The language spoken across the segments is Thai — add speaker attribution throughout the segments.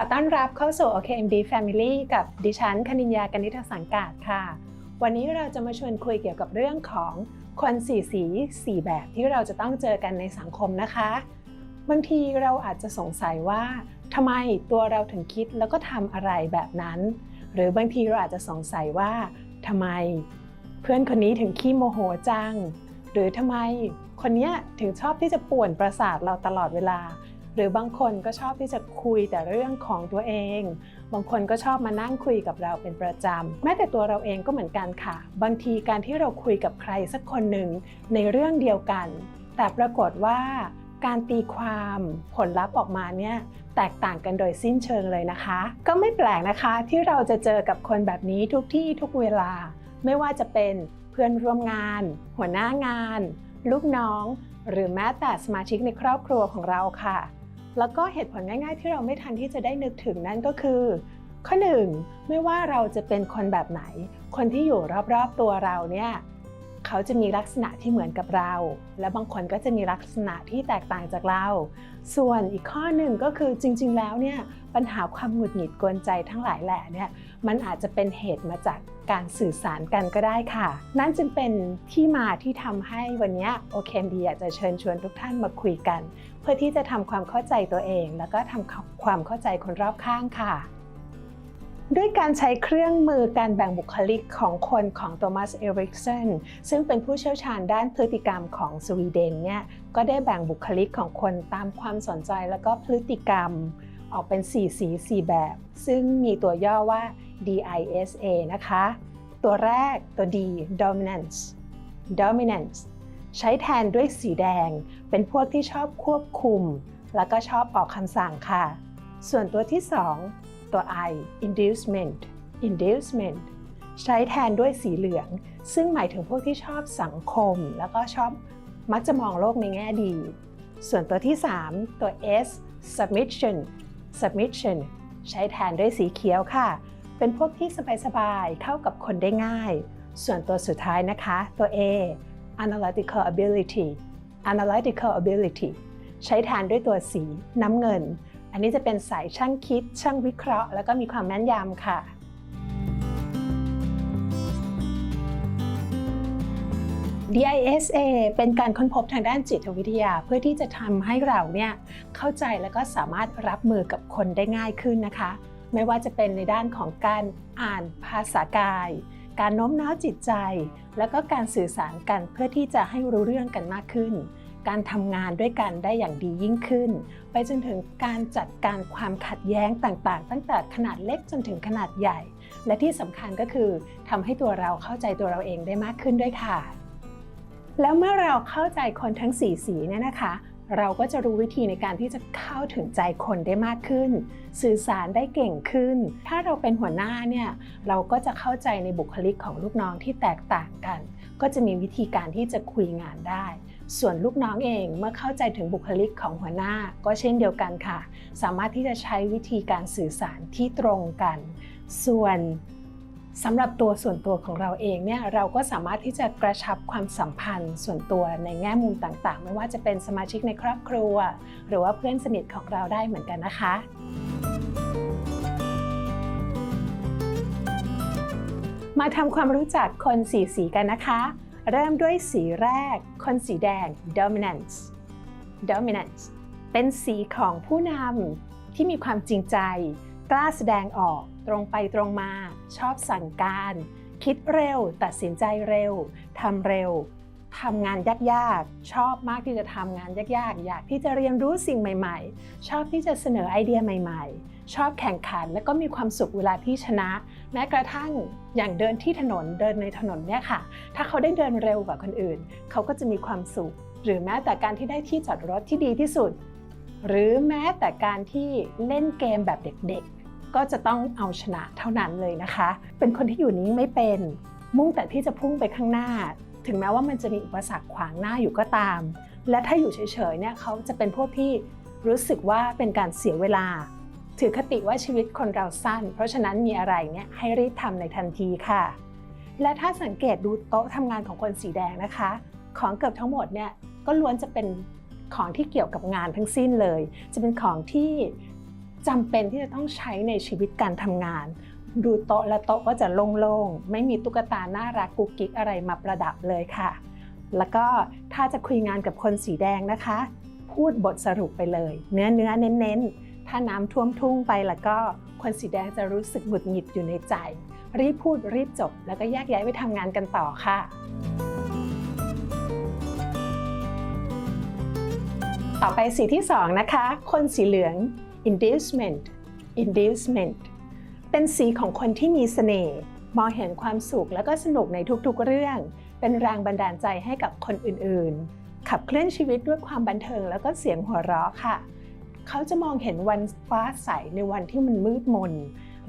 Speaker 1: ขอต้อนรับเข้าสู่ OKMD Family กับดิฉันคณิญญากนิษฐสังกัดค่ะ วันนี้เราจะมาชวนคุยเกี่ยวกับเรื่องของคนสี่สีสี่แบบที่เราจะต้องเจอกันในสังคมนะคะ บางทีเราอาจจะสงสัยว่าทำไมตัวเราถึงคิดแล้วก็ทำอะไรแบบนั้น หรือบางทีเราอาจจะสงสัยว่าทำไม เพื่อนคนนี้ถึงขี้โมโหจัง หรือทำไมคนนี้ถึงชอบที่จะป่วนประสาทเราตลอดเวลา หรือบางคนก็ชอบที่จะคุยแต่เรื่องของตัวเอง บางคนก็ชอบมานั่งคุยกับเราเป็นประจำ แม้แต่ตัวเราเองก็เหมือนกันค่ะ บางทีการที่เราคุยกับใครสักคนหนึ่งในเรื่องเดียวกัน แต่ปรากฏว่าการตีความผลลัพธ์ออกมาเนี่ยแตกต่างกันโดยสิ้นเชิงเลยนะคะ ก็ไม่แปลกนะคะที่เราจะเจอกับคนแบบนี้ทุกที่ทุกเวลา ไม่ว่าจะเป็นเพื่อนร่วมงาน หัวหน้างาน ลูกน้อง หรือแม้แต่สมาชิกในครอบครัวของเราค่ะ แล้วก็เหตุผลง่ายๆ ที่เราไม่ทันที่จะได้นึกถึงนั่นก็คือ ข้อหนึ่งไม่ว่าเราจะเป็นคนแบบไหน คนที่อยู่รอบๆตัวเราเนี่ยเขาจะมีลักษณะที่เหมือนกับเรา และบางคนก็จะมีลักษณะที่แตกต่างจากเรา ส่วนอีกข้อหนึ่งก็คือจริง ๆ แล้วเนี่ยปัญหาความหงุดหงิดกวนใจทั้งหลายแหล่เนี่ยมันอาจจะเป็นเหตุมาจากการสื่อสารกันก็ได้ค่ะ นั่นจึงเป็นที่มาที่ทำให้วันนี้โอเคมดีอยากจะเชิญชวนทุกท่านมาคุยกัน พื่อที่จะทำความเข้าใจตัวเอง แล้วก็ทำความเข้าใจคนรอบข้างค่ะ ด้วยการใช้เครื่องมือการแบ่งบุคลิกของคนของโทมัส เอริกสันซึ่งเป็นผู้เชี่ยวชาญด้านพฤติกรรมของสวีเดนเนี่ยก็ได้แบ่งบุคลิกของคนตามความสนใจแล้วก็พฤติกรรมออกเป็น 4 สี 4 แบบ ซึ่งมีตัวย่อว่า DISA นะคะ ตัวแรกตัว D dominance dominance ใช้แทนด้วยสีแดง เป็นพวกที่ชอบควบคุม แล้วก็ชอบออกคำสั่งค่ะ ส่วนตัวที่ 2 ตัว I inducement inducement ใช้แทนด้วยสีเหลือง ซึ่งหมายถึงพวกที่ชอบสังคม แล้วก็ชอบมักจะมองโลกในแง่ดี ส่วนตัวที่ 3 ตัว S submission submission ใช้แทนด้วยสีเขียวค่ะ เป็นพวกที่สบายๆ เข้ากับคนได้ง่าย ส่วนตัวสุดท้ายนะคะ ตัว A analytical ability analytical ability ใช้แทนด้วยตัวสีน้ำเงิน อันนี้จะเป็นสายช่างคิด ช่างวิเคราะห์ แล้วก็มีความแม่นยำค่ะ DISA เป็นการค้นพบทางด้านจิตวิทยาเพื่อที่จะทำให้เราเนี่ยเข้าใจแล้วก็สามารถรับมือกับคนได้ง่ายขึ้นนะคะ ไม่ว่าจะเป็นในด้านของการอ่านภาษากาย การโน้มน้าวจิตใจ แล้วก็การสื่อสารกันเพื่อที่จะให้รู้เรื่องกันมากขึ้น การทำงานด้วยกันได้อย่างดียิ่งขึ้น ไปจนถึงการจัดการความขัดแย้งต่างๆ ตั้งแต่ขนาดเล็กจนถึงขนาดใหญ่ และที่สำคัญก็คือทำให้ตัวเราเข้าใจตัวเราเองได้มากขึ้นด้วยค่ะ แล้วเมื่อเราเข้าใจคนทั้ง 4 สีเนี่ยนะคะ เราก็จะรู้วิธีในการที่จะเข้าถึงใจคนได้มากขึ้น สื่อสารได้เก่งขึ้น ถ้าเราเป็นหัวหน้าเนี่ยเราก็จะเข้าใจในบุคลิกของลูกน้องที่แตกต่างกัน ก็จะมีวิธีการที่จะคุยงานได้ ส่วนลูกน้องเองเมื่อเข้าใจถึงบุคลิกของหัวหน้า ก็เช่นเดียวกันค่ะ สามารถที่จะใช้วิธีการสื่อสารที่ตรงกัน ส่วน สำหรับตัวส่วนตัวของเราเองเนี่ยเราก็สามารถที่จะกระชับความสัมพันธ์ส่วนตัวในแง่มุมต่างๆ ไม่ว่าจะเป็นสมาชิกในครอบครัว หรือว่าเพื่อนสนิทของเราได้เหมือนกันนะคะมาทำความรู้จักคนสีสีกันนะคะ เริ่มด้วยสีแรก คนสีแดง dominance dominance เป็นสีของผู้นำที่มีความจริงใจ กล้าแสดงออก ตรงไปตรงมา ชอบสั่งการ คิดเร็ว ตัดสินใจเร็วทำเร็วทำงานยากๆ ชอบมากที่จะทำงานยากๆ อยากที่จะเรียนรู้สิ่งใหม่ ๆ ชอบที่จะเสนอไอเดียใหม่ ๆ ชอบแข่งขันและก็มีความสุขเวลาที่ชนะ แม้กระทั่งอย่างเดินที่ถนนเดินในถนนเนี่ยค่ะ ถ้าเขาได้เดินเร็วกว่าคนอื่น เขาก็จะมีความสุข หรือแม้แต่การที่ได้ที่จอดรถที่ดีที่สุด หรือแม้แต่การที่เล่นเกมแบบเด็กๆ ก็จะต้องเอาชนะเท่านั้นเลยนะคะ เป็นคนที่อยู่นิ่งไม่เป็น มุ่งแต่ที่จะพุ่งไปข้างหน้า ถึงแม้ว่ามันจะมีอุปสรรคขวางหน้าอยู่ก็ตาม และถ้าอยู่เฉยๆเนี่ยเขาจะเป็นพวกที่รู้สึกว่าเป็นการเสียเวลา ถือคติว่าชีวิตคนเราสั้น เพราะฉะนั้นมีอะไรเนี่ยให้รีบทำในทันทีค่ะ และถ้าสังเกตดูโต๊ะทำงานของคนสีแดงนะคะ ของเกือบทั้งหมดเนี่ยก็ล้วนจะเป็นของที่เกี่ยวกับงานทั้งสิ้นเลย จะเป็นของที่ จำเป็นที่จะต้องใช้ในชีวิตการทำงาน ดูโต๊ะและโต๊ะก็จะโล่งๆ ไม่มีตุ๊กตาน่ารักกุ๊กกิ๊กอะไรมาประดับเลยค่ะ แล้วก็ถ้าจะคุยงานกับคนสีแดงนะคะ พูดบทสรุปไปเลย เนื้อเนื้อเน้นๆถ้าน้ำท่วมทุ่งไปแล้วก็คนสีแดงจะรู้สึกหงุดหงิดอยู่ในใจ รีบพูดรีบจบ แล้วก็แยกย้ายไปทำงานกันต่อค่ะต่อไปสีที่ 2 นะคะ คนสีเหลือง inducement inducement เป็นสีของคนที่มีเสน่ห์มองเห็นความสุขแล้วก็สนุกในทุกๆเรื่อง เป็นแรงบันดาลใจให้กับคนอื่นๆ ขับเคลื่อนชีวิตด้วยความบันเทิงแล้วก็เสียงหัวเราะค่ะ เขาจะมองเห็นวันฟ้าใสในวันที่มันมืดมน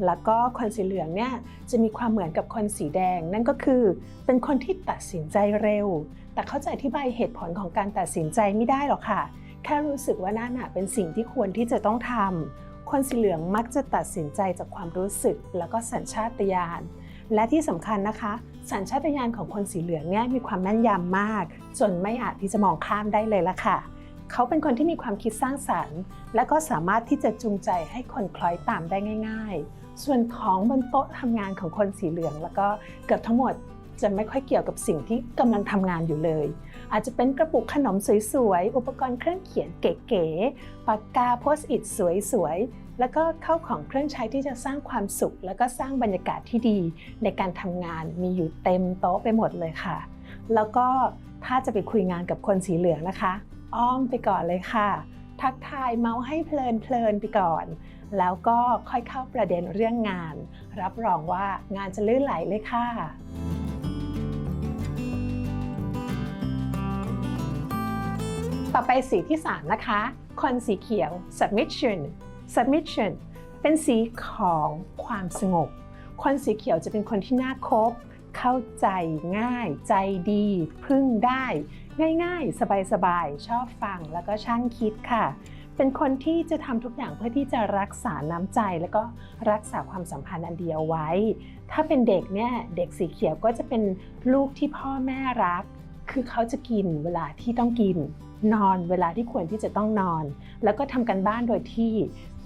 Speaker 1: แล้วก็คนสีเหลืองเนี่ยจะมีความเหมือนกับคนสีแดง นั่นก็คือเป็นคนที่ตัดสินใจเร็ว แต่เขาจะอธิบายเหตุผลของการตัดสินใจไม่ได้หรอกค่ะ แค่รู้สึกว่านั่นเป็นสิ่งที่ควรที่จะต้องทำคนสีเหลืองมักจะตัดสินใจจากความรู้สึกแล้วก็สัญชาตญาณและที่สำคัญนะคะ สัญชาตญาณของคนสีเหลืองเนี่ยมีความแม่นยำมาก จนไม่อาจที่จะมองข้ามได้เลยละค่ะ เขาเป็นคนที่มีความคิดสร้างสรรค์ และก็สามารถที่จะจูงใจให้คนคล้อยตามได้ง่าย ๆ ส่วนของบนโต๊ะทำงานของคนสีเหลือง แล้วก็เกือบทั้งหมด จะไม่ค่อยเกี่ยวกับสิ่งที่กำลังทำงานอยู่เลย อาจจะเป็นกระปุกขนมสวยๆ อุปกรณ์เครื่องเขียนเก๋ๆ ปากกาโพสต์อิทสวยๆ แล้วก็เข้าของเครื่องใช้ที่จะสร้างความสุข แล้วก็สร้างบรรยากาศที่ดีในการทำงานมีอยู่เต็มโต๊ะไปหมดเลยค่ะ แล้วก็ถ้าจะไปคุยงานกับคนสีเหลืองนะคะ อ้อมไปก่อนเลยค่ะ ทักทายเมาให้เพลินเพลินๆไปก่อนแล้วก็ค่อยเข้าประเด็นเรื่องงาน รับรองว่างานจะลื่นไหลเลยค่ะ ต่อไปสีที่ 3 นะคะคนสีเขียว submission submission เป็นสีของความสงบ คนสีเขียวจะเป็นคนที่น่าคบ เข้าใจง่าย ใจดี พึ่งได้ ง่ายๆ สบายๆ ชอบฟังแล้วก็ช่างคิดค่ะ เป็นคนที่จะทำทุกอย่างเพื่อที่จะรักษาน้ำใจ แล้วก็รักษาความสัมพันธ์อันเดียวไว้ ถ้าเป็นเด็กเนี่ยเด็กสีเขียวก็จะเป็นลูกที่พ่อแม่รัก คือเขาจะกินเวลาที่ต้องกิน นอนเวลาที่ควรที่จะต้องนอน แล้วก็ทำกันบ้านโดยที่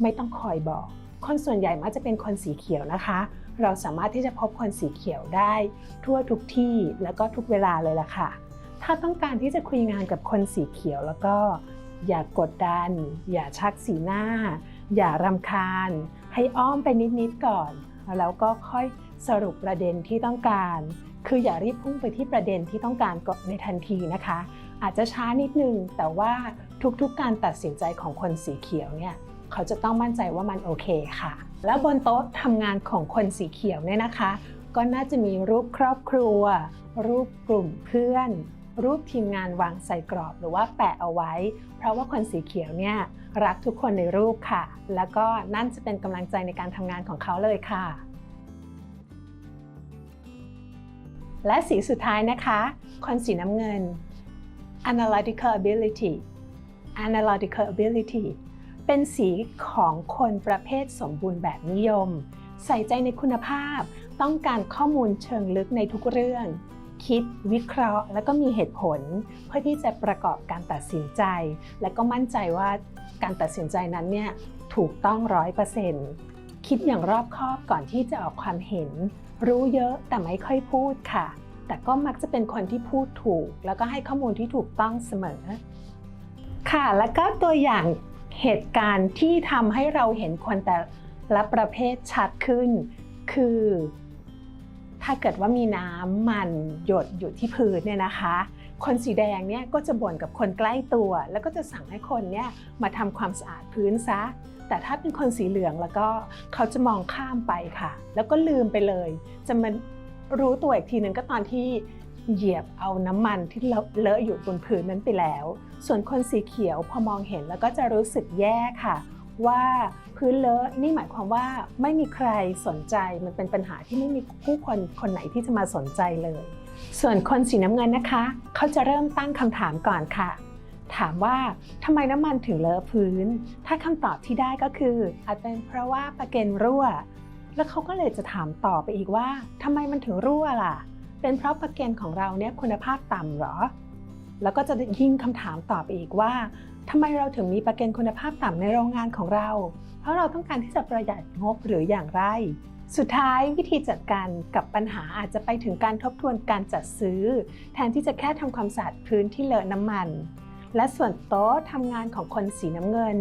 Speaker 1: ไม่ต้องคอยบอก คนส่วนใหญ่มักจะเป็นคนสีเขียวนะคะ เราสามารถที่จะพบคนสีเขียวได้ ทั่วทุกที่แล้วก็ทุกเวลาเลยล่ะค่ะ ถ้าต้องการที่จะคุยงานกับคนสีเขียวแล้วก็อย่ากดดัน อย่าชักสีหน้า อย่ารำคาญ ให้อ้อมไปนิดๆก่อน แล้วก็ค่อยสรุปประเด็นที่ต้องการ คืออย่ารีบพุ่งไปที่ประเด็นที่ต้องการในทันทีนะคะ อาจจะช้านิดนึง แต่ว่าทุกๆการตัดสินใจของคนสีเขียวเนี่ยเขาจะต้องมั่นใจว่ามันโอเคค่ะ แล้วบนโต๊ะทำงานของคนสีเขียวเนี่ยนะคะ ก็น่าจะมีรูปครอบครัว รูปกลุ่มเพื่อน รูปทีมงานวางใส่กรอบหรือว่าแปะเอาไว้ เพราะว่าคนสีเขียวเนี่ยรักทุกคนในรูปค่ะ แล้วก็นั่นจะเป็นกำลังใจในการทำงานของเขาเลยค่ะและสีสุดท้ายนะคะคนสีน้ำเงิน analytical ability analytical ability เป็นสีของคนประเภทสมบูรณ์แบบนิยม ใส่ใจในคุณภาพ ต้องการข้อมูลเชิงลึกในทุกเรื่อง คิดวิเคราะห์ แล้วก็มีเหตุผล เพื่อที่จะประกอบการตัดสินใจ และก็มั่นใจว่าการตัดสินใจนั้นเนี่ยถูกต้องร้อยเปอร์เซ็นต์คิดอย่างรอบคอบก่อนที่จะออกความเห็น รู้เยอะแต่ไม่ค่อยพูดค่ะ แต่ก็มักจะเป็นคนที่พูดถูก แล้วก็ให้ข้อมูลที่ถูกต้องเสมอ ค่ะแล้วก็ตัวอย่างเหตุการณ์ที่ทำให้เราเห็นคนแต่ละประเภทชัดขึ้น คือ ถ้าเกิดว่ามีน้ำมันหยดอยู่ที่พื้นเนี่ยนะคะ คนสีแดงเนี่ยก็จะบ่นกับคนใกล้ตัว แล้วก็จะสั่งให้คนเนี่ยมาทำความสะอาดพื้นซะแต่ถ้าเป็นคนสีเหลืองแล้วก็เขาจะมองข้ามไปค่ะ แล้วก็ลืมไปเลย จะมา รู้ตัวอีกทีหนึ่งก็ตอนที่เหยียบเอาน้ำมันที่เลอะอยู่บนพื้นนั้นไปแล้ว ส่วนคนสีเขียวพอมองเห็นแล้วก็จะรู้สึกแย่ค่ะ ว่าพื้นเลอะนี่หมายความว่าไม่มีใครสนใจมันเป็นปัญหาที่ไม่มีผู้คนคนไหนที่จะมาสนใจเลย ส่วนคนสีน้ำเงินนะคะ เขาจะเริ่มตั้งคำถามก่อนค่ะ ถามว่าทำไมน้ำมันถึงเลอะพื้น ถ้าคำตอบที่ได้ก็คือ อาจเป็นเพราะว่าประเก็นรั่ว แล้วเขาก็เลยจะถามต่อไปอีกว่าทำไมมันถึงรั่วล่ะ เป็นเพราะประเก็นของเราเนี่ยคุณภาพต่ำเหรอ แล้วก็จะยิ่งคำถามต่อไปอีกว่าทำไมเราถึงมีประกันคุณภาพต่ำในโรงงานของเรา เพราะเราต้องการที่จะประหยัดงบหรืออย่างไร สุดท้ายวิธีจัดการกับปัญหาอาจจะไปถึงการทบทวนการจัดซื้อ แทนที่จะแค่ทำความสะอาดพื้นที่เลอะน้ำมัน และส่วนโต๊ะทำงานของคนสีน้ำเงิน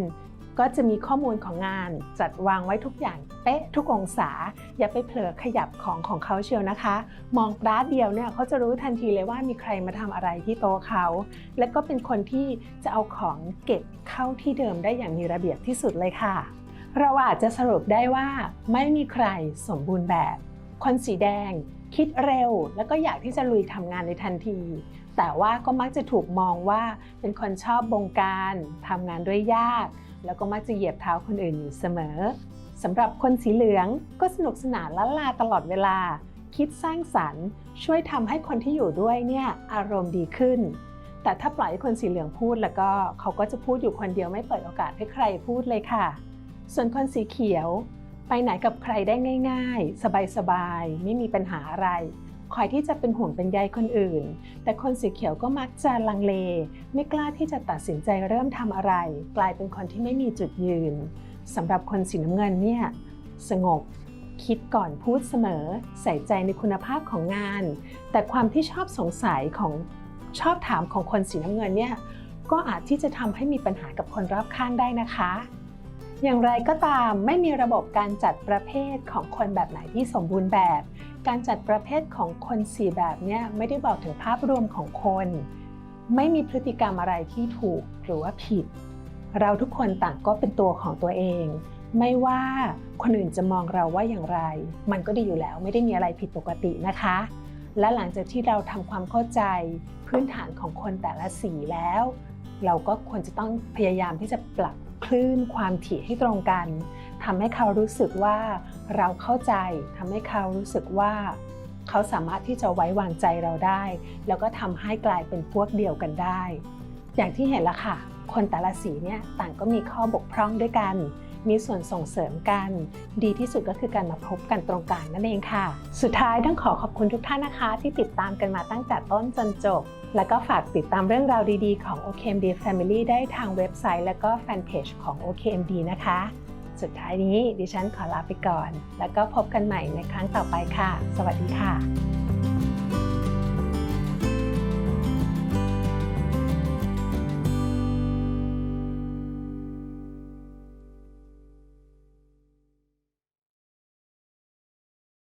Speaker 1: ก็จะมีข้อมูลของงานจัดวางไว้ทุกอย่างเป๊ะทุกองศา อย่าไปเผลอขยับของของเขาเชียวนะคะ มองปราดเดียวเนี่ยเขาจะรู้ทันทีเลยว่ามีใครมาทำอะไรที่โต๊ะเขา และก็เป็นคนที่จะเอาของเก็บเข้าที่เดิมได้อย่างมีระเบียบที่สุดเลยค่ะ เราอาจจะสรุปได้ว่า ไม่มีใครสมบูรณ์แบบ คนสีแดง คิดเร็ว แล้วก็อยากที่จะลุยทำงานในทันทีแต่ว่าก็มักจะถูกมองว่าเป็นคนชอบบงการทำงานด้วยยาก แล้วก็มักจะเหยียบเท้าคนอื่นอยู่เสมอสำหรับคนสีเหลืองก็สนุกสนานละลาตลอดเวลา คิดสร้างสรรค์ ช่วยทำให้คนที่อยู่ด้วยเนี่ยอารมณ์ดีขึ้น แต่ถ้าปล่อยให้คนสีเหลืองพูดแล้วก็เขาก็จะพูดอยู่คนเดียวไม่เปิดโอกาสให้ใครพูดเลยค่ะ ส่วนคนสีเขียว ไปไหนกับใครได้ง่าย ๆ สบายๆไม่มีปัญหาอะไร คอยที่จะเป็นห่วงเป็นใยคนอื่น แต่คนสีเขียวก็มักจะลังเล ไม่กล้าที่จะตัดสินใจเริ่มทำอะไร กลายเป็นคนที่ไม่มีจุดยืนสำหรับคนสีน้ำเงินเนี่ยสงบคิดก่อนพูดเสมอ ใส่ใจในคุณภาพของงาน แต่ความที่ชอบสงสัยของชอบถามของคนสีน้ำเงินเนี่ยก็อาจที่จะทำให้มีปัญหากับคนรอบข้างได้นะคะ อย่างไรก็ตามไม่มีระบบการจัดประเภทของคนแบบไหนที่สมบูรณ์แบบ การจัดประเภทของคนสี่แบบเนี่ยไม่ได้บอกถึงภาพรวมของคน ไม่มีพฤติกรรมอะไรที่ถูกหรือว่าผิด เราทุกคนต่างก็เป็นตัวของตัวเอง ไม่ว่าคนอื่นจะมองเราว่าอย่างไร มันก็ดีอยู่แล้วไม่ได้มีอะไรผิดปกตินะคะ และหลังจากที่เราทำความเข้าใจพื้นฐานของคนแต่ละสีแล้ว เราก็ควรจะต้องพยายามที่จะปรับคลื่นความถี่ให้ตรงกัน ทำให้เขารู้สึกว่าเราเข้าใจทำให้เขารู้สึกว่าเขาสามารถที่จะไว้วางใจเราได้ แล้วก็ทำให้กลายเป็นพวกเดียวกันได้ อย่างที่เห็นละค่ะ คนแต่ละสีเนี่ยต่างก็มีข้อบกพร่องด้วยกัน มีส่วนส่งเสริมกัน ดีที่สุดก็คือการมาพบกันตรงกลางนั่นเองค่ะ สุดท้ายต้องขอขอบคุณทุกท่านนะคะ ที่ติดตามกันมาตั้งแต่ต้นจนจบ แล้วก็ฝากติดตามเรื่องราวดีๆของ OKMD Family ได้ทางเว็บไซต์ และก็แฟนเพจของ OKMD นะคะ สุดท้ายนี้ดิฉันขอลาไปก่อน แล้วก็พบกันใหม่ในครั้งต่อไปค่ะ สวัสดีค่ะ